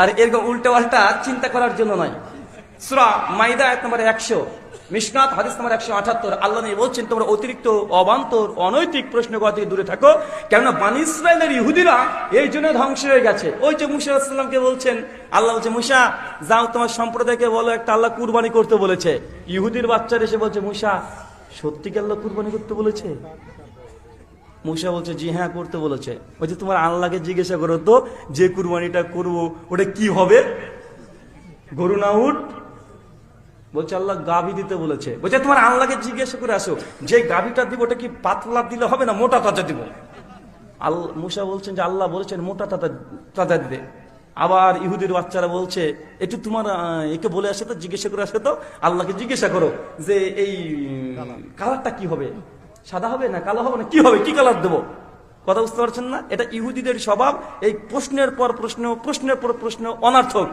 আর এরকম উল্টো পাল্টা চিন্তা করার জন্য নয়। সুরা মাইদা এক নম্বর একশো মিশনাত হাদিস নম্বর একশো আঠাত্তর আল্লাহ বলছেন, তোমরা অতিরিক্ত অবান্তর, অনৈতিক প্রশ্ন করা থেকে দূরে থাকো। কেননা বানি ইসরায়েলের ইহুদিরা এই জন্য ধ্বংস হয়ে গেছে। ওই যে মুসা আসসালামকে বলছেন, আল্লাহ বলছে, মুসা, যাও তোমার সম্প্রদায়কে বলো, একটা আল্লাহ কুরবানি করতে বলেছে। ইহুদির বাচ্চারা এসে বলছে, মুসা সত্যিকে আল্লাহ কুরবানি করতে বলেছে? মুসা বলছে জি হ্যাঁ করতে বলেছে। বলছে তোমার আল্লাহকে জিজ্ঞাসা করো তো যে কুরবানিটা করব ওটা কি হবে? গরু না উঠ বলছে আল্লাহ গাভী দিতে বলেছে। বলছে তোমার আল্লাহকে জিজ্ঞাসা করে আসো যে গাভীটা দিব ওটা কি পাতলা দিলে হবে না মোটা তাজা দিব? আল মুসা বলছেন যে আল্লাহ বলেছেন মোটা তাজা তাজা দিতে আবার ইহুদির বাচ্চারা বলছে একটু তোমার একে বলে আসে তো জিজ্ঞাসা করে আসে তো আল্লাহকে জিজ্ঞাসা করো যে এই কালারটা কি হবে? সাদা হবে না কালো হবে না? কি হবে? কি কালার দেবো? কথা বুঝতে পারছেন না? এটা ইহুদিদের স্বভাব। এই প্রশ্নের পর প্রশ্ন, প্রশ্নের পর প্রশ্ন অনার্থক।